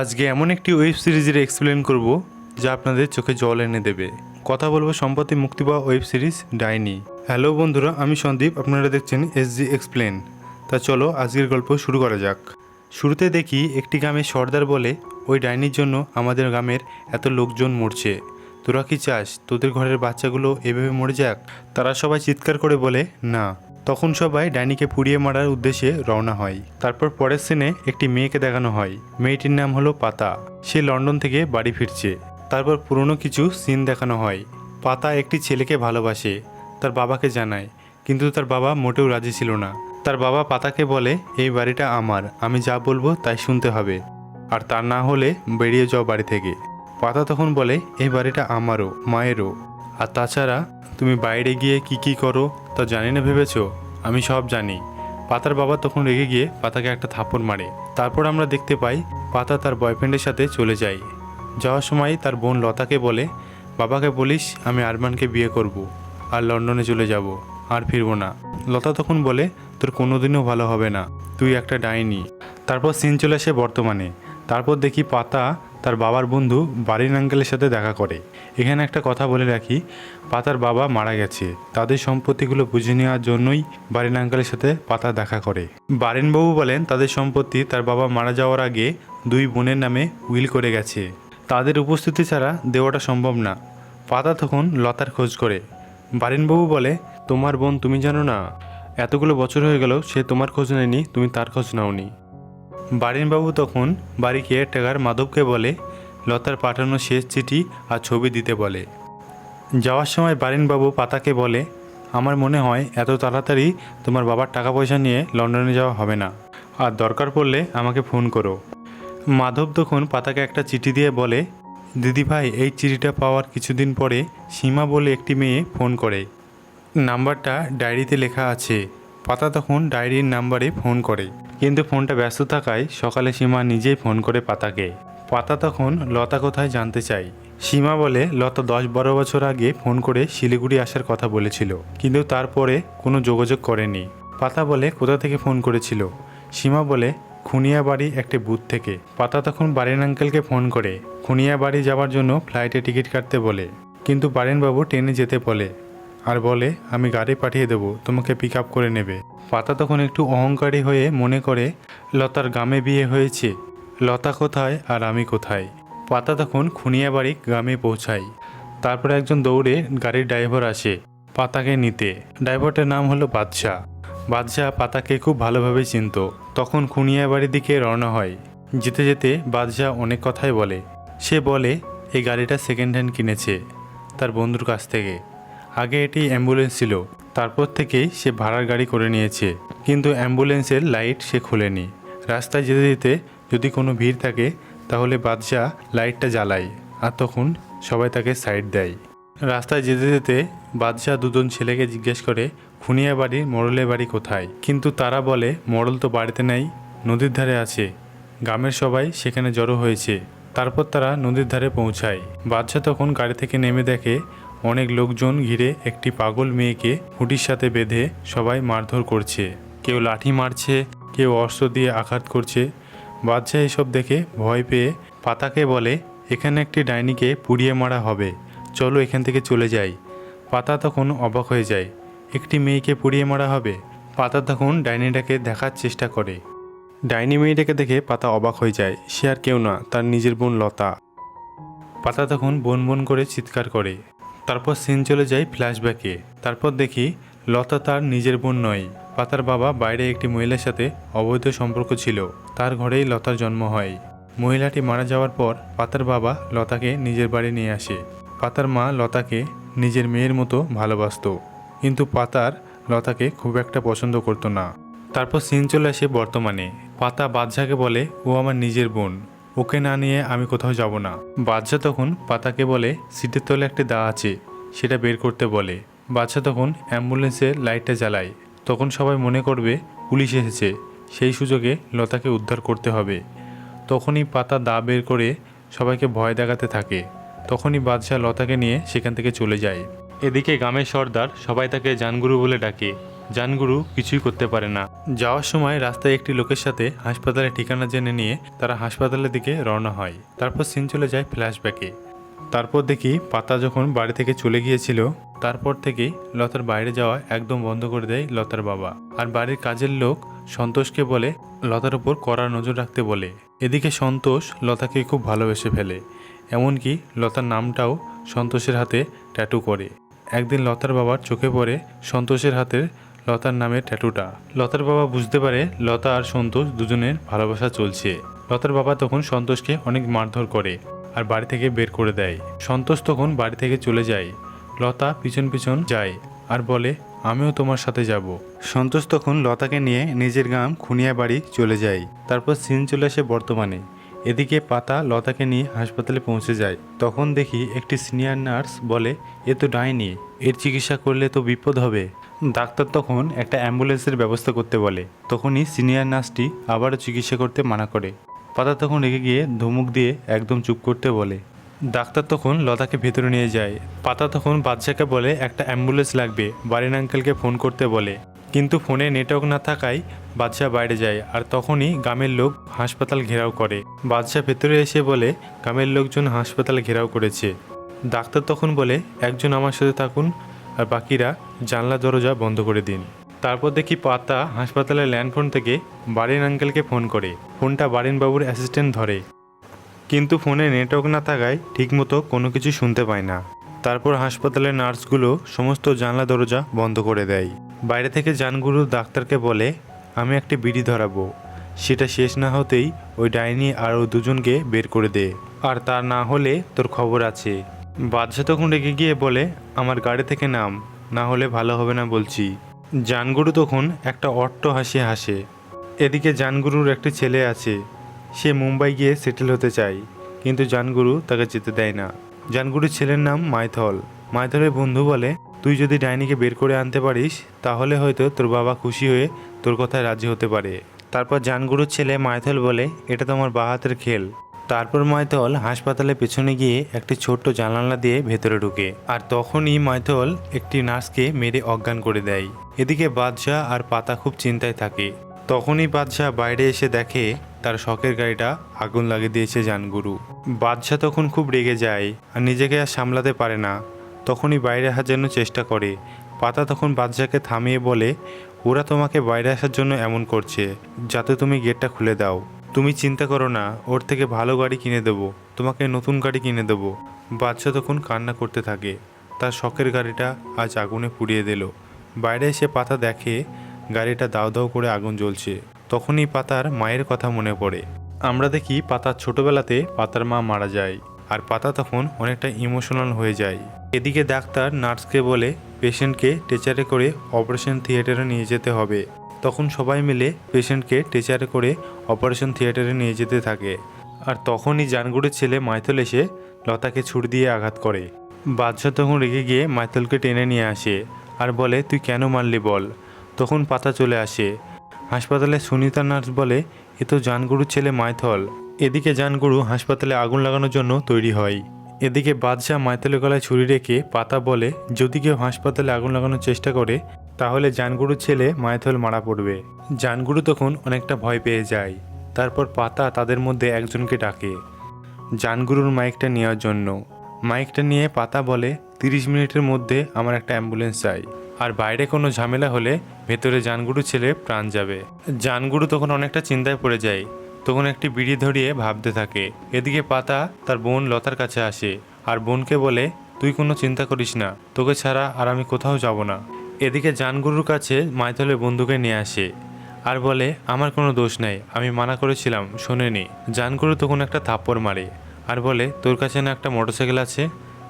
আজকে এমন একটি ওয়েব সিরিজের এক্সপ্লেন করব, যা আপনাদের চোখে জল এনে দেবে। কথা বলব সম্প্রতি মুক্তি পাওয়া ওয়েব সিরিজ ডাইনি। হ্যালো বন্ধুরা, আমি সন্দীপ, আপনারা দেখছেন এসজি এক্সপ্লেন তা চলো আজকের গল্প শুরু করা যাক। শুরুতে দেখি একটি গ্রামে সর্দার বলে, ওই ডাইনির জন্য আমাদের গ্রামের এত লোকজন মরছে। তোরা কি চাস তোদের ঘরের বাচ্চাগুলো এভাবে মরে যাক? তারা সবাই চিৎকার করে বলে, না। তখন সবাই ডাইনিকে পুড়িয়ে মারার উদ্দেশ্যে রওনা হয়। তারপর পরের সিনে একটি মেয়েকে দেখানো হয়। মেয়েটির নাম হলো পাতা। সে লন্ডন থেকে বাড়ি ফিরছে। তারপর পুরনো কিছু সিন দেখানো হয়। পাতা একটি ছেলেকে ভালোবাসে, তার বাবাকে জানায়, কিন্তু তার বাবা মোটেও রাজি ছিল না। তার বাবা পাতাকে বলে, এই বাড়িটা আমার, আমি যা বলব তাই শুনতে হবে। আর তার না হলে বেরিয়ে যাও বাড়ি থেকে। পাতা তখন বলে, এই বাড়িটা আমারও, মায়েরও। আর তাছাড়া, তুমি বাইরে গিয়ে কি কি করো তা জানি না ভেবেছো? আমি সব জানি। পাতার বাবা তখন রেগে গিয়ে পাতাকে একটা থাপ্পড় মারে। তারপর আমরা দেখতে পাই, পাতা তার বয়ফ্রেন্ডের সাথে চলে যায়। যাওয়ার সময় তার বোন লতাকে বলে, বাবাকে বলিস, আমি আরমানকে বিয়ে করব আর লন্ডনে চলে যাব, আর ফিরবো না। লতা তখন বলে, তোর কোনোদিনও ভালো হবে না, তুই একটা ডাইনি। তারপর সিন চলে আসে বর্তমানে। তারপর দেখি পাতা তার বাবার বন্ধু বাড়ির আঙ্কেলের সাথে দেখা করে। এখানে একটা কথা বলে রাখি, পাতার বাবা মারা গেছে। তাদের সম্পত্তিগুলো বুঝে নেওয়ার জন্যই বাড়ির আঙ্কেলের সাথে পাতা দেখা করে। বারেনবাবু বলেন, তাদের সম্পত্তি তার বাবা মারা যাওয়ার আগে দুই বোনের নামে উইল করে গেছে। তাদের উপস্থিতি ছাড়া দেওয়াটা সম্ভব না। পাতা তখন লতার খোঁজ করে। বারেনবাবু বলে, তোমার বোন তুমি জানো না? এতগুলো বছর হয়ে গেল, সে তোমার খোঁজ নেয়নি, তুমি তার খোঁজ নাওনি। বারিনবাবু তখন বাড়ি কেয়ারটেকার মাধবকে বলে, লতার পাঠানো শেষ চিঠি আর ছবি দিতে বলে। যাওয়ার সময় বারিনবাবু পাতাকে বলে, আমার মনে হয় এত তাড়াতাড়ি তোমার বাবার টাকা পয়সা নিয়ে লন্ডনে যাওয়া হবে না। আর দরকার পড়লে আমাকে ফোন করো। মাধব তখন পাতাকে একটা চিঠি দিয়ে বলে, দিদি ভাই, এই চিঠিটা পাওয়ার কিছুদিন পরে সীমা বলে একটি মেয়ে ফোন করে। নাম্বারটা ডায়েরিতে লেখা আছে। পাতা তখন ডায়েরির নাম্বারে ফোন করে। কিন্তু ফোনটা ব্যস্ত থাকায় সকালে সীমা নিজেই ফোন করে পাতাকে। পাতা তখন লতা কোথায় জানতে চাই সীমা বলে, লতা দশ বারো বছর আগে ফোন করে শিলিগুড়ি আসার কথা বলেছিল, কিন্তু তারপরে কোনো যোগাযোগ করেনি। পাতা বলে, কোথা থেকে ফোন করেছিল? সীমা বলে খুনিয়া বাড়ি একটি বুথ থেকে। পাতা তখন বারেন আঙ্কেলকে ফোন করে খুনিয়া বাড়ি যাওয়ার জন্য ফ্লাইটে টিকিট কাটতে বলে। কিন্তু বারেনবাবু ট্রেনে যেতে বলে। আর বলে, আমি গাড়ি পাঠিয়ে দেবো, তোমাকে পিক আপ করে নেবে। পাতা তখন একটু অহংকারী হয়ে মনে করে, লতার গ্রামে বিয়ে হয়েছে। লতা কোথায় আর আমি কোথায়? পাতা তখন খুনিয়া বাড়ি গ্রামে পৌঁছায়। তারপর একজন দৌড়ে গাড়ির ড্রাইভার আসে পাতাকে নিতে। ড্রাইভারটার নাম হলো বাদশাহ। বাদশাহ পাতাকে খুব ভালোভাবে চিনত। তখন খুনিয়া বাড়ির দিকে রওনা হয়। যেতে যেতে বাদশাহ অনেক কথাই বলে। সে বলে, এই গাড়িটা সেকেন্ড হ্যান্ড কিনেছে, তার বন্ধুর কাছ থেকে। আগে এটি অ্যাম্বুলেন্স ছিল, তারপর থেকেই সে ভাড়ার গাড়ি করে নিয়েছে। কিন্তু অ্যাম্বুলেন্সের লাইট সে খোলেনি। রাস্তায় যেতে যেতে যদি কোনো ভিড় থাকে, তাহলে বাদশাহ লাইটটা জ্বালায় আর তখন সবাই তাকে সাইড দেয়। রাস্তায় যেতে যেতে বাদশাহ দুজন ছেলেকে জিজ্ঞেস করে, খুনিয়া বাড়ির মোড়লের বাড়ি কোথায়? কিন্তু তারা বলে মোড়ল তো বাড়িতে নেই, নদীর ধারে আছে। গ্রামের সবাই সেখানে জড়ো হয়েছে। তারপর তারা নদীর ধারে পৌঁছায়। বাদশাহ তখন গাড়ি থেকে নেমে দেখে অনেক লোকজন ঘিরে একটি পাগল মেয়েকে হুটির সাথে বেঁধে সবাই মারধর করছে। কেউ লাঠি মারছে, কেউ অস্ত্র দিয়ে আঘাত করছে। বাদশাহ এসব দেখে ভয় পেয়ে পাতাকে বলে, এখানে একটি ডাইনিকে পুড়িয়ে মারা হবে। চলো এখান থেকে চলে যাই। পাতা তখন অবাক হয়ে যায়, একটি মেয়েকে পুড়িয়ে মারা হবে? পাতা তখন ডাইনিটাকে দেখার চেষ্টা করে। ডাইনি মেয়েটাকে দেখে পাতা অবাক হয়ে যায়, সে আর কেউ না, তার নিজের বোন লতা। পাতা তখন বন বন করে চিৎকার করে। তারপর সিন চলে যায় ফ্ল্যাশব্যাকে। তারপর দেখি লতা তার নিজের বোন নয়, পাতার বাবা বাইরে একটি মহিলার সাথে অবৈধ সম্পর্ক ছিল। তার ঘরেই লতার জন্ম হয়। মহিলাটি মারা যাওয়ার পর পাতার বাবা লতাকে নিজের বাড়ি নিয়ে আসে। পাতার মা লতাকে নিজের মেয়ের মতো ভালোবাসতো। কিন্তু পাতার লতাকে খুব একটা পছন্দ করতো না। তারপর সিন চলে আসে বর্তমানে। পাতা বাদশাকে বলে, ও আমার নিজের বোন। ওকে না নিয়ে আমি কোথাও যাব না। বাদশা তখন পাতাকে বলে, সিটের তলে একটা দা আছে। সেটা বের করতে বলে। বাদশা তখন অ্যাম্বুলেন্সের লাইটটা জ্বালায়। তখন সবাই মনে করবে, পুলিশ এসেছে। সেই সুযোগে লতাকে উদ্ধার করতে হবে। তখনই পাতা দা বের করে সবাইকে ভয় দেখাতে থাকে। তখনই বাদশাহ লতাকে নিয়ে সেখান থেকে চলে যায়। এদিকে গ্রামের সর্দার সবাই তাকে জানগুরু বলে ডাকে। জানগুরু কিছুই করতে পারে না। যাওয়ার সময় রাস্তায় একটি লোকের সাথে হাসপাতালের ঠিকানা জেনে নিয়ে তারা হাসপাতালের দিকে রওনা হয়। তারপর সিন চলে যায় ফ্ল্যাশব্যাকে তারপর দেখি পাতা যখন বাড়ি থেকে চলে গিয়েছিল, তারপর থেকেই লতার বাইরে যাওয়া একদম বন্ধ করে দেয় লতার বাবা। আর বাড়ির কাজের লোক সন্তোষকে বলে, লতার উপর কড়া নজর রাখতে বলে। এদিকে সন্তোষ লতাকে খুব ভালোবেসে ফেলে, এমনকি লতার নামটাও সন্তোষের হাতে ট্যাটু করে। একদিন লতার বাবার চোখে পড়ে সন্তোষের হাতের লতার নামের ট্যাটুটা। লতার বাবা বুঝতে পারে লতা আর সন্তোষ দুজনের ভালোবাসা চলছে। লতার বাবা তখন সন্তোষকে অনেক মারধর করে আর বাড়ি থেকে বের করে দেয়। সন্তোষ তখন বাড়ি থেকে চলে যায়। লতা পিছন পিছন যায় আর বলে, আমিও তোমার সাথে যাব। সন্তোষ তখন লতাকে নিয়ে নিজের গ্রাম খুনিয়া বাড়ি চলে যায়। তারপর সিন চলে আসে বর্তমানে। এদিকে পাতা লতাকে নিয়ে হাসপাতালে পৌঁছে যায়। তখন দেখি একটি সিনিয়র নার্স বলে, এ তো ডাইনি। এর চিকিৎসা করলে তো বিপদ হবে। ডাক্তার তখন একটা অ্যাম্বুলেন্সের ব্যবস্থা করতে বলে। তখনই সিনিয়র নার্সটি আবারও চিকিৎসা করতে মানা করে। পাতা তখন রেগে গিয়ে ধমক দিয়ে একদম চুপ করতে বলে। ডাক্তার তখন লতাকে ভেতরে নিয়ে যায়। পাতা তখন বাদশাকে বলে, একটা অ্যাম্বুলেন্স লাগবে। বাড়ির আঙ্কেলকে ফোন করতে বলে। কিন্তু ফোনে নেটওয়ার্ক না থাকায় বাদশাহ বাইরে যায় আর তখনই গ্রামের লোক হাসপাতাল ঘেরাও করে। বাদশাহ ভেতরে এসে বলে, গ্রামের লোকজন হাসপাতাল ঘেরাও করেছে। ডাক্তার তখন বলে, একজন আমার সাথে থাকুন। আর বাকিরা জানলা দরজা বন্ধ করে দিন। তারপর দেখি পাতা হাসপাতালের ল্যান্ডফোন থেকে বাড়ির আঙ্কেলকে ফোন করে। ফোনটা বাড়িন বাবুর অ্যাসিস্ট্যান্ট ধরে। কিন্তু ফোনে নেটওয়ার্ক না থাকায় ঠিকমতো কোনো কিছু শুনতে পায় না। তারপর হাসপাতালের নার্সগুলো সমস্ত জানলা দরজা বন্ধ করে দেয়। বাইরে থেকে জানগুরু ডাক্তারকে বলে, আমি একটি বিড়ি ধরাবো। সেটা শেষ না হতেই ওই ডাইনি আরও দুজনকে বের করে দে। আর তা না হলে তোর খবর আছে। বাদশাহ তখন রেগে গিয়ে বলে, আমার গাড়ি থেকে নাম, না হলে ভালো হবে না বলছি। জানগুরু তখন একটা অট্ট হাসি হাসে। এদিকে জানগুরুর একটি ছেলে আছে, সে মুম্বাই গিয়ে সেটেল হতে চায়, কিন্তু জানগুরু তাকে যেতে দেয় না। জানগুরুর ছেলের নাম মাইথল। মাইথলের বন্ধু বলে, তুই যদি ডাইনিকে বের করে আনতে পারিস, তাহলে হয়তো তোর বাবা খুশি হয়ে তোর কথায় রাজি হতে পারে। তারপর জানগুরুর ছেলে মাইথল বলে, এটা তোমার বা হাতের খেল। তারপর মাইথল হাসপাতালের পেছনে গিয়ে একটি ছোট্ট জানালা দিয়ে ভেতরে ঢুকে আর তখনই মাইথল একটি নার্সকে মেরে অজ্ঞান করে দেয়। এদিকে বাদশাহ আর পাতা খুব চিন্তায় থাকে। তখনই বাদশাহ বাইরে এসে দেখে তার শখের গাড়িটা আগুন লাগিয়ে দিয়েছে জানগুরু। বাদশাহ তখন খুব রেগে যায় আর নিজেকে আর সামলাতে পারে না। তখনই বাইরে আসার জন্য চেষ্টা করে। পাতা তখন বাদশাকে থামিয়ে বলে, ওরা তোমাকে বাইরে আসার জন্য এমন করছে। যাতে তুমি গেটটা খুলে দাও। তুমি চিন্তা করো না, ওর থেকে ভালো গাড়ি কিনে দেবো, তোমাকে নতুন গাড়ি কিনে দেবো। বাচ্চা তখন কান্না করতে থাকে। তার শখের গাড়িটা আজ আগুনে পুড়িয়ে দিল। বাইরে এসে পাতা দেখে গাড়িটা দাও দাও করে আগুন জ্বলছে। তখনই পাতার মায়ের কথা মনে পড়ে। আমরা দেখি পাতার ছোটবেলাতে পাতার মা মারা যায়, আর পাতা তখন অনেকটা ইমোশনাল হয়ে যায়। এদিকে ডাক্তার নার্সকে বলে, পেশেন্টকে টেচারে করে অপারেশন থিয়েটারে নিয়ে যেতে হবে। তখন সবাই মিলে পেশেন্টকে টেচারে করে অপারেশন থিয়েটারে নিয়ে যেতে থাকে। আর তখনই জানগুড়ের ছেলে মাইথল এসে লতাকে ছুরি দিয়ে আঘাত করে। বাদশাহ তখন রেগে গিয়ে মাইথলকে টেনে নিয়ে আসে। আর বলে, তুই কেন মারলি বল? তখন পাতা চলে আসে। হাসপাতালে সুনিতা নার্স বলে, এ তো জানগুরুর ছেলে মাইথল। এদিকে জানগুরু হাসপাতালে আগুন লাগানোর জন্য তৈরি হয়। এদিকে বাদশাহ মাইথলের গলায় ছুরি রেখে পাতা বলে, যদি কেউ হাসপাতালে আগুন লাগানোর চেষ্টা করে তাহলে জানগুরুর ছেলে মাইথল মারা পড়বে। জানগুরু তখন অনেকটা ভয় পেয়ে যায়। তারপর পাতা তাদের মধ্যে একজনকে ডাকে। জানগুরুর মাইকটা নেওয়ার জন্য। মাইকটা নিয়ে পাতা বলে, তিরিশ মিনিটের মধ্যে আমার একটা অ্যাম্বুলেন্স চাই। আর বাইরে কোনো ঝামেলা হলে ভেতরে জানগুরু ছেলে প্রাণ যাবে। জানগুরু তখন অনেকটা চিন্তায় পড়ে যায়। তখন একটি বিড়ি ধরিয়ে ভাবতে থাকে। এদিকে পাতা তার বোন লতার কাছে আসে। আর বোনকে বলে, তুই কোনো চিন্তা করিস না। তোকে ছাড়া আর আমি কোথাও যাব না। এদিকে জানগুরুর কাছে মাইথলের বন্ধুকে নিয়ে আসে আর বলে, আমার কোনো দোষ নাই, আমি মানা করেছিলাম, শোনেনি। জানগুরু তখন একটা থাপ্পড় মারে আর বলে, তোর কাছে না একটা মোটরসাইকেল আছে?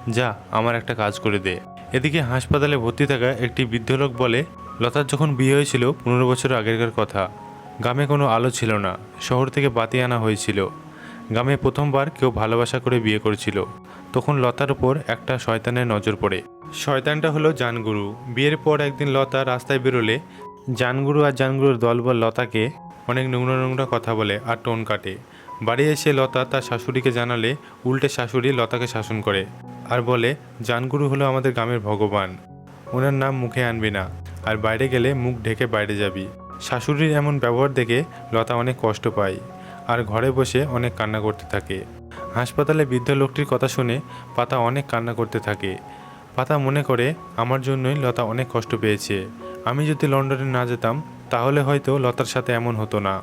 যা, আমার একটা কাজ করে দে। এদিকে হাসপাতালে ভর্তি থাকা একটি বৃদ্ধ লোক বলে, লতার যখন বিয়ে হয়েছিল, পনেরো বছর আগেরকার কথা। গ্রামে কোনো আলো ছিল না, শহর থেকে বাতি আনা হয়েছিল। গ্রামে প্রথমবার কেউ ভালোবাসা করে বিয়ে করেছিল। তখন লতার উপর একটা শয়তানের নজর পড়ে। শয়তানটা হলো জানগুরু। বিয়ের পর একদিন লতা রাস্তায় বেরোলে জানগুরু আর জানগুরুর দলবল লতাকে অনেক নোংরা নোংরা কথা বলে আর টোন কাটে। বাড়ি এসে লতা তার শাশুড়িকে জানালে উল্টে শাশুড়ি লতাকে শাসন করে আর বলে, জানগুরু হলো আমাদের গ্রামের ভগবান। ওনার নাম মুখে আনবি না। আর বাইরে গেলে মুখ ঢেকে বাইরে যাবি। শাশুড়ির এমন ব্যবহার দেখে লতা অনেক কষ্ট পায়। আর ঘরে বসে অনেক কান্না করতে থাকে। হাসপাতালে বৃদ্ধ লোকটির কথা শুনে পাতা অনেক কান্না করতে থাকে। পাতা মনে করে, আমার জন্যই লতা অনেক কষ্ট পেয়েছে। আমি যদি লন্ডনে না যেতাম, তাহলে হয়তো লতার সাথে এমন হতো না।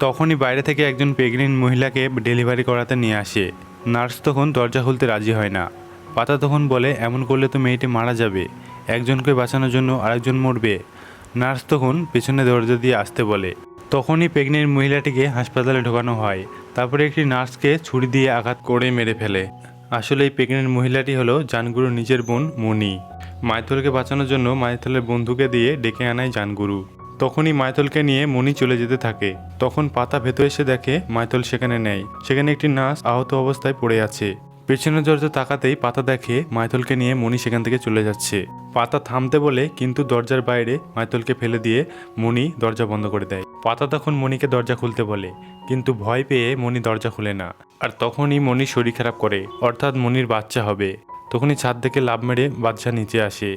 তখনই বাইরে থেকে একজন প্রেগনেন্ট মহিলাকে ডেলিভারি করাতে নিয়ে আসে। নার্স তখন দরজা খুলতে রাজি হয় না। পাতা তখন বলে, এমন করলে তো মেয়েটি মারা যাবে। একজনকে বাঁচানোর জন্য আরেকজন মরবে। নার্স তখন পেছনে দরজা দিয়ে আসতে বলে। তখনই প্রেগনেন্ট মহিলাটিকে হাসপাতালে ঢোকানো হয়। তারপরে একটি নার্সকে ছুরি দিয়ে আঘাত করে মেরে ফেলে। আসলে এই প্রেগনেন্ট মহিলাটি হলো জানগুরু নিজের বোন মণি। মাইথলকে বাঁচানোর জন্য মাইথলের বন্ধুকে দিয়ে ডেকে আনায় জানগুরু। তখনই মাইথলকে নিয়ে মণি চলে যেতে থাকে। তখন পাতা ভেতরে এসে দেখে মাইথল সেখানে নেয় সেখানে একটি নার্স আহত অবস্থায় পড়ে আছে। পেছনের দরজা তাকাতেই পাতা দেখে মাইথলকে নিয়ে মণি সেখান থেকে চলে যাচ্ছে। পাতা থামতে বলে কিন্তু দরজার বাইরে মাইথলকে ফেলে দিয়ে মণি দরজা বন্ধ করে দেয়। পাতা তখন মণিকে দরজা খুলতে বলে, কিন্তু ভয় পেয়ে মণি দরজা খুলে না। আর তখনই মণি শরীর খারাপ করে, অর্থাৎ মনির বাচ্চা হবে। তখনই ছাদ থেকে লাভ মেরে বাচ্চা নিচে আসে।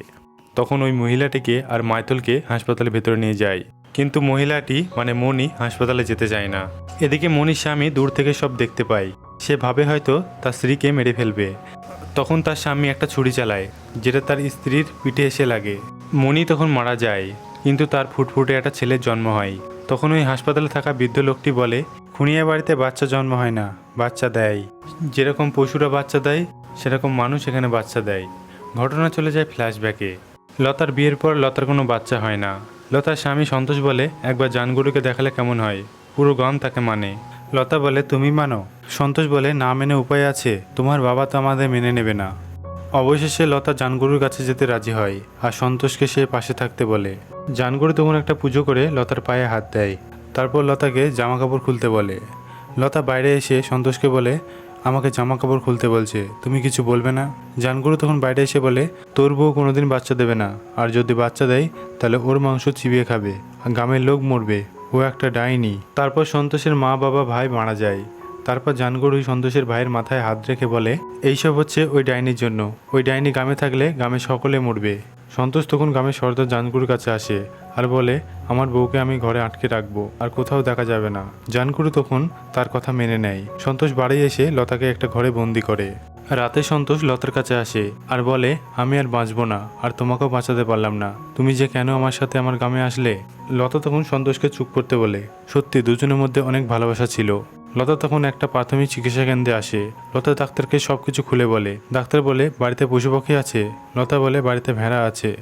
তখন ওই মহিলাটিকে আর মাইথলকে হাসপাতালের ভেতরে নিয়ে যায়। কিন্তু মহিলাটি মানে মণি, হাসপাতালে যেতে চায় না। এদিকে মণির স্বামী দূর থেকে সব দেখতে পায়। সে ভাবে হয়তো তার স্ত্রীকে মেরে ফেলবে। তখন তার স্বামী একটা ছুরি চালায়, যেটা তার স্ত্রীর পিঠে এসে লাগে। মণি তখন মারা যায়, কিন্তু তার ফুটফুটে একটা ছেলের জন্ম হয়। তখন ওই হাসপাতালে থাকা বৃদ্ধ লোকটি বলে, খুনিয়া বাড়িতে বাচ্চা জন্ম হয় না, বাচ্চা দেয়। যেরকম পশুরা বাচ্চা দেয়, সেরকম মানুষ এখানে বাচ্চা দেয়। ঘটনা চলে যায় ফ্ল্যাশব্যাকে। লতার বিয়ের পর লতার কোনো বাচ্চা হয় না। লতার স্বামী সন্তোষ বলে, একবার জানগুরুকে দেখালে কেমন হয়? পুরো গ্রাম তাকে মানে। লতা বলে, তুমি মানো। সন্তোষ বলে, না মেনে উপায় আছে। তোমার বাবা তো আমাদের মেনে নেবে না। অবশেষে লতা জানগুরুর কাছে যেতে রাজি হয়, আর সন্তোষকে সে পাশে থাকতে বলে। জানগুরু তখন একটা পুজো করে লতার পায়ে হাত দেয়। তারপর লতাকে জামা কাপড় খুলতে বলে। লতা বাইরে এসে সন্তোষকে বলে আমাকে জামা কাপড় খুলতে বলছে। তুমি কিছু বলবে না? জানগুরু তখন বাইরে এসে বলে, তোর বউ কোনোদিন বাচ্চা দেবে না। আর যদি বাচ্চা দেয়, তাহলে ওর মাংস চিবিয়ে খাবে। গ্রামের লোক মরবে। ও একটা ডাইনি। তারপর সন্তোষের মা, বাবা, ভাই মারা যায়। তারপর জানগুরু সন্তোষের ভাইয়ের মাথায় হাত রেখে বলে, এইসব হচ্ছে ওই ডাইনির জন্য। ওই ডাইনি গ্রামে থাকলে গ্রামে সকলে মরবে। সন্তোষ তখন গ্রামের সর্দার জানগুরুর কাছে আসে আর বলে, আমার বউকে আমি ঘরে আটকে রাখব, আর কোথাও দেখা যাবে না। জানগুরু তখন তার কথা মেনে নেয়। সন্তোষ বাড়ি এসে লতাকে একটা ঘরে বন্দি করে। রাতে সন্তোষ লতার কাছে আসে আর বলে, আমি আর বাঁচবো না, আর তোমাকেও বাঁচাতে পারলাম না। তুমি যে কেন আমার সাথে আমার গ্রামে আসলে? লতা তখন সন্তোষকে চুপ করতে বলে, সত্যি দুজনের মধ্যে অনেক ভালোবাসা ছিল। লতা তখন একটা প্রাথমিক চিকিৎসা কেন্দ্রে আসে। লতা ডাক্তারকে সব কিছু খুলে বলে। ডাক্তার বলে, বাড়িতে পশু পাখি আছে? লতা বলে, বাড়িতে ভেড়া আছে।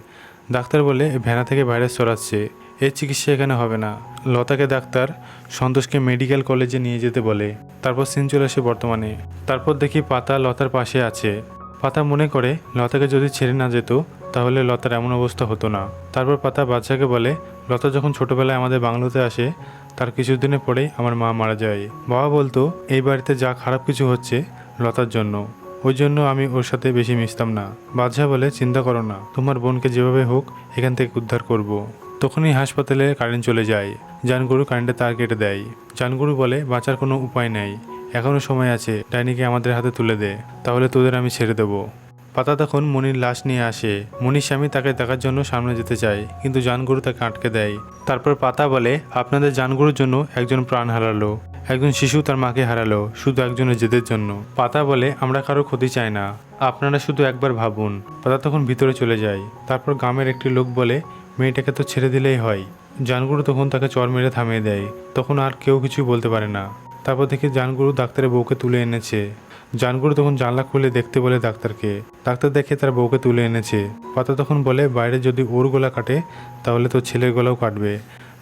ডাক্তার বলে, ভেড়া থেকে ভাইরাস ছড়াচ্ছে। এর চিকিৎসা এখানে হবে না। লতাকে ডাক্তার সন্তোষকে মেডিকেল কলেজে নিয়ে যেতে বলে। তারপর সিন চলে আসে বর্তমানে। তারপর দেখি পাতা লতার পাশে আছে। পাতা মনে করে, লতাকে যদি ছেড়ে না যেত, তাহলে লতার এমন অবস্থা হতো না। তারপর পাতা বাচ্চাকে বলে, লতা যখন ছোটবেলায় আমাদের বাংলোতে আসে তার কিছুদিনের পরেই আমার মা মারা যায়। বাবা বলতো, এই বাড়িতে যা খারাপ কিছু হচ্ছে, লতার জন্য। ওই জন্য আমি ওর সাথে বেশি মিশতাম না। বাদশাহ বলে, চিন্তা করো না, তোমার বোনকে যেভাবে হোক, এখান থেকে উদ্ধার করব। তখনই হাসপাতালে কারেন্ট চলে যায়। জানগুরু কারেন্টে তার কেটে দেয়। জানগুরু বলে, বাঁচার কোনো উপায় নেই। এখনও সময় আছে। ডাইনিকে আমাদের হাতে তুলে দে। তাহলে তোদের আমি ছেড়ে দেবো। পাতা তখন মনির লাশ নিয়ে আসে। মনির স্বামী তাকে দেখার জন্য সামনে যেতে চায়, কিন্তু জানগুরু তাকে আটকে দেয়। তারপর পাতা বলে, আপনাদের জানগুরুর জন্য একজন প্রাণ হারালো। একজন শিশু তার মাকে হারালো, শুধু একজনের জেদের জন্য। পাতা বলে, আমরা কারও ক্ষতি চাই না। আপনারা শুধু একবার ভাবুন। পাতা তখন ভিতরে চলে যায়। তারপর গ্রামের একটি লোক বলে, মেয়েটাকে তো ছেড়ে দিলেই হয়। জানগুরু তখন তাকে চর মেরে থামিয়ে দেয়। তখন আর কেউ কিছু বলতে পারে না। তারপর দেখে জানগুরু ডাক্তারের বউকে তুলে এনেছে। জানগুরু তখন জানলা খুলে দেখতে বলে ডাক্তারকে। ডাক্তার দেখে তার বউকে তুলে এনেছে। পাতা তখন বলে, বাইরে যদি ওর গলা কাটে, তাহলে তোর ছেলের গলাও কাটবে।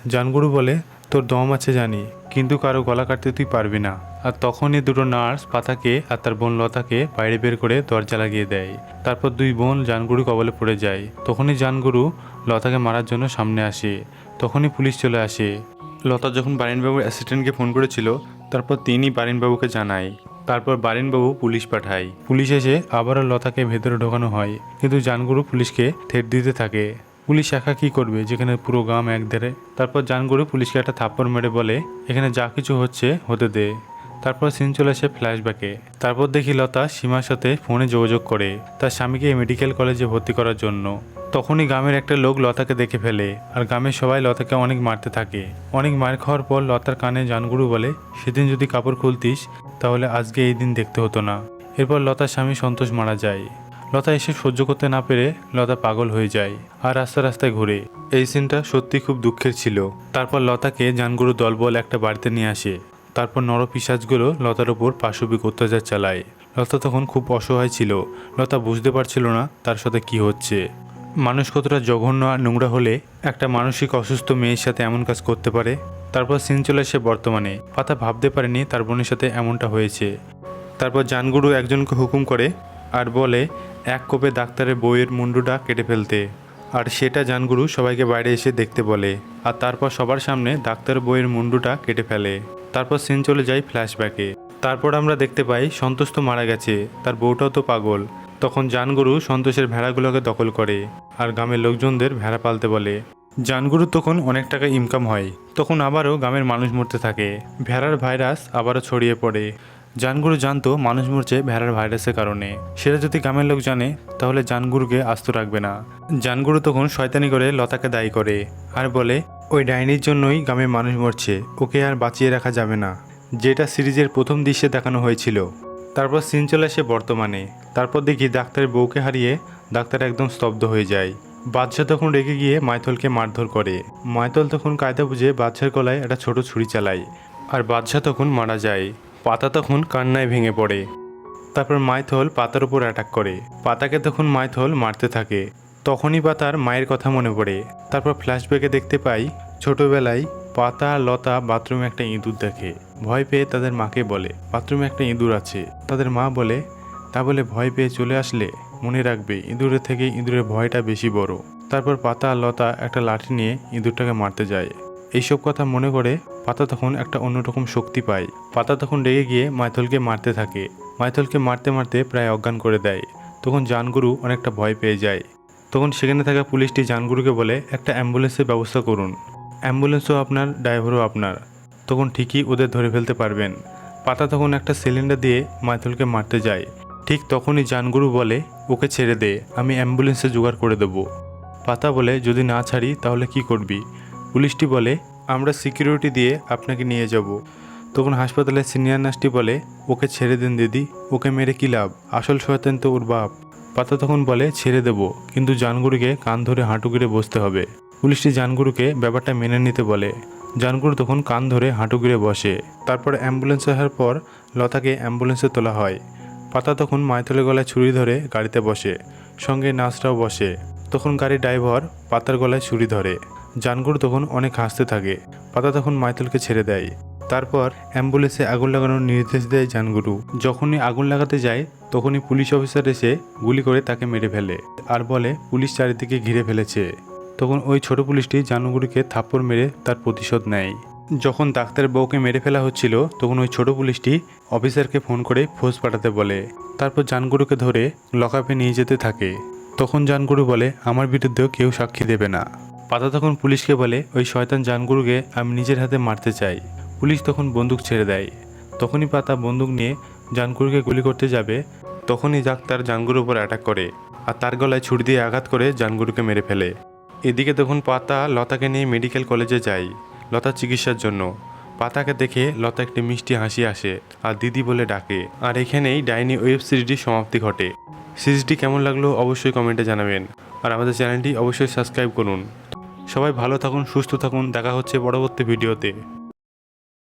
জানগুরু বলে, তোর দম আছে জানি, কিন্তু কারও গলা কাটতে তুই পারবি না। আর তখনই দুটো নার্স পাতাকে আর তার বোন লতাকে বাইরে বের করে দরজা লাগিয়ে দেয়। তারপর দুই বোন জানগুরু কবলে পড়ে যায়। তখনই জানগুরু লতাকে মারার জন্য সামনে আসে। তখনই পুলিশ চলে আসে। লতা যখন বারিনবাবুর অ্যাসিস্ট্যান্টকে ফোন করেছিল, তারপর তিনি বারিনবাবুকে জানায়। তারপর বারিনবাবু পুলিশ পাঠায়। পুলিশ এসে আবারও লতাকে ভেতরে ঢোকানো হয়। কিন্তু জানগুরু পুলিশকে থেট দিতে থাকে। পুলিশ একা কি করবে? যেখানে পুরো গ্রাম এক ধারে। তারপর জানগুরু পুলিশকে একটা থাপ্পড় মেরে বলে, এখানে যা কিছু হচ্ছে, হতে দে। তারপর সিন চলে আসে ফ্ল্যাশব্যাকে। তারপর দেখি লতা সীমার সাথে ফোনে যোগাযোগ করে। তার স্বামীকে মেডিকেল কলেজে ভর্তি করার জন্য। তখনই গ্রামের একটা লোক লতাকে দেখে ফেলে। আর গ্রামের সবাই লতাকে অনেক মারতে থাকে। অনেক মার খাওয়ার পর লতার কানে জানগুরু বলে, সেদিন যদি কাপড় খুলতিস তাহলে আজকে এই দিন দেখতে হতো না। এরপর লতার স্বামী সন্তোষ মারা যায়। লতা এসে সহ্য করতে না পেরে লতা পাগল হয়ে যায় আর রাস্তা রাস্তায় ঘুরে। এই সিনটা সত্যি খুব দুঃখের ছিল। তারপর লতাকে জানগুরু দলবল একটা বাড়িতে নিয়ে আসে। তারপর নরপিসাজগুলো লতার উপর পাশবিক অত্যাচার চালায়। লতা তখন খুব অসহায় ছিল। লতা বুঝতে পারছিল না তার সাথে কি হচ্ছে। মানুষ কতটা জঘন্য আর নোংরা হলে একটা মানসিক অসুস্থ মেয়ের সাথে এমন কাজ করতে পারে? তারপর সিন চলে আসে বর্তমানে। পাতা ভাবতে পারেনি তার বোনের সাথে এমনটা হয়েছে। তারপর জানগুরু একজনকে হুকুম করে আর বলে, এক কোপে ডাক্তারের বইয়ের মুন্ডুটা কেটে ফেলতে। আর সেটা জানগুরু সবাইকে বাইরে এসে দেখতে বলে। আর তারপর সবার সামনে ডাক্তার বইয়ের মুন্ডুটা কেটে ফেলে। তারপর সিন চলে যায় ফ্ল্যাশব্যাকে তারপর আমরা দেখতে পাই, সন্তোষ তো মারা গেছে, তার বউটাও তো পাগল। তখন জানগুরু সন্তোষের ভেড়াগুলোকে দখল করে আর গ্রামের লোকজনদের ভেড়া পালতে বলে। জানগুরু তখন অনেক টাকা ইনকাম হয়। তখন আবারও গ্রামের মানুষ মরতে থাকে। ভেড়ার ভাইরাস আবারও ছড়িয়ে পড়ে। জানগুরু জানতো মানুষ মরছে ভেড়ার ভাইরাসের কারণে। সেটা যদি গ্রামের লোক জানে, তাহলে জানগুরুকে আস্ত রাখবে না। জানগুরু তখন শয়তানি করে লতাকে দায়ী করে। আর বলে, ওই ডাইনির জন্যই গ্রামের মানুষ মরছে। ওকে আর বাঁচিয়ে রাখা যাবে না। যেটা সিরিজের প্রথম দৃশ্যে দেখানো হয়েছিল। তারপর সিন চলে আসে বর্তমানে। তারপর দেখি ডাক্তারের বউকে হারিয়ে ডাক্তার একদম স্তব্ধ হয়ে যায়। বাদশাহ তখন রেগে গিয়ে মাইথলকে মারধর করে। মাইথল তখন কায়দা বুঝে বাদশার গলায় একটা ছোট ছুরি চালায় আর বাদশাহ তখন মারা যায়। পাতা তখন কান্নায় ভেঙে পড়ে। তারপর মাইথল পাতার উপর অ্যাটাক করে। পাতাকে তখন মাইথল মারতে থাকে। তখনই পাতার মায়ের কথা মনে পড়ে। তারপর ফ্ল্যাশব্যাকে দেখতে পাই, ছোটবেলায় পাতা, লতা বাথরুমে একটা ইঁদুর দেখে। ভয় পেয়ে তাদের মাকে বলে, বাথরুমে একটা ইঁদুর আছে। তাদের মা বলে, তা বলে ভয় পেয়ে চলে আসলে? মনে রাখবে, ইঁদুরের থেকে ইঁদুরের ভয়টা বেশি বড়। তারপর পাতা আর লতা একটা লাঠি নিয়ে ইঁদুরটাকে মারতে যায়। এইসব কথা মনে করে পাতা তখন একটা অন্যরকম শক্তি পায়। পাতা তখন রেগে গিয়ে মাইথলকে মারতে থাকে। মাইথলকে মারতে মারতে প্রায় অজ্ঞান করে দেয়। তখন জানগুরু অনেকটা ভয় পেয়ে যায়। তখন সেখানে থাকা পুলিশটি জানগুরুকে বলে, একটা অ্যাম্বুলেন্সের ব্যবস্থা করুন। অ্যাম্বুলেন্সও আপনার, ড্রাইভারও আপনার। তখন ঠিকই ওদের ধরে ফেলতে পারবেন। পাতা তখন একটা সিলিন্ডার দিয়ে মাইথলকে মারতে যায়। ঠিক তখনই জানগুরু বলে ওকে ছেড়ে দে, আমি অ্যাম্বুলেন্সে জোগাড় করে দেবো। পাতা বলে, যদি না ছাড়ি, তাহলে কি করবি? পুলিশটি বলে, আমরা সিকিউরিটি দিয়ে আপনাকে নিয়ে যাব। তখন হাসপাতালের সিনিয়র নার্সটি বলে, ওকে ছেড়ে দেন দিদি, ওকে মেরে কী লাভ? আসল শয়তান তো ওর বাপ। পাতা তখন বলে, ছেড়ে দেব, কিন্তু জানগুরুকে কান ধরে হাঁটু গিরে বসতে হবে। পুলিশটি জানগুরুকে ব্যাপারটা মেনে নিতে বলে। জানগুরু তখন কান ধরে হাঁটু গিরে বসে। তারপর অ্যাম্বুলেন্স আসার পর লতাকে অ্যাম্বুলেন্সে তোলা হয়। পাতা তখন মাইথলের গলায় ছুরি ধরে গাড়িতে বসে, সঙ্গে নার্সরাও বসে। তখন গাড়ির ড্রাইভার পাতার গলায় ছুরি ধরে। জানগুরু তখন অনেক হাসতে থাকে। পাতা তখন মাইথলকে ছেড়ে দেয়। তারপর অ্যাম্বুলেন্সে আগুন লাগানোর নির্দেশ দেয় জানগুরু যখনই আগুন লাগাতে যায়, তখনই পুলিশ অফিসার এসে গুলি করে তাকে মেরে ফেলে আর বলে, পুলিশ চারিদিকে ঘিরে ফেলেছে। তখন ওই ছোট পুলিশটি জানগুরুকে থাপ্পড় মেরে তার প্রতিশোধ নেয়। যখন ডাক্তারের বউকে মেরে ফেলা হচ্ছিল, তখন ওই ছোট পুলিশটি অফিসারকে ফোন করে ফোর্স পাঠাতে বলে। তারপর জানগুরুকে ধরে লকআপে নিয়ে যেতে থাকে। তখন জানগুরু বলে, আমার বিরুদ্ধেও কেউ সাক্ষী দেবে না। পাতা তখন পুলিশকে বলে, ওই শয়তান জানগুরুকে আমি নিজের হাতে মারতে চাই। পুলিশ তখন বন্দুক ছেড়ে দেয়। তখনই পাতা বন্দুক নিয়ে জানগুরুকে গুলি করতে যাবে। তখনই ডাক্তার জানগুরুর উপর অ্যাটাক করে আর তার গলায় ছুরি দিয়ে আঘাত করে জানগুরুকে মেরে ফেলে। এদিকে তখন পাতা লতাকে নিয়ে মেডিকেল কলেজে যায়। লতার চিকিৎসার জন্য। পাতাকে দেখে লতা একটি মিষ্টি হাসি আসে আর দিদি বলে ডাকে। আর এখানেই ডাইনি ওয়েব সিরিজটির সমাপ্তি ঘটে। সিরিজটি কেমন লাগল অবশ্যই কমেন্টে জানাবেন। আর আমাদের চ্যানেলটি অবশ্যই সাবস্ক্রাইব করুন। সবাই ভালো থাকুন, সুস্থ থাকুন। দেখা হচ্ছে পরবর্তী ভিডিওতে।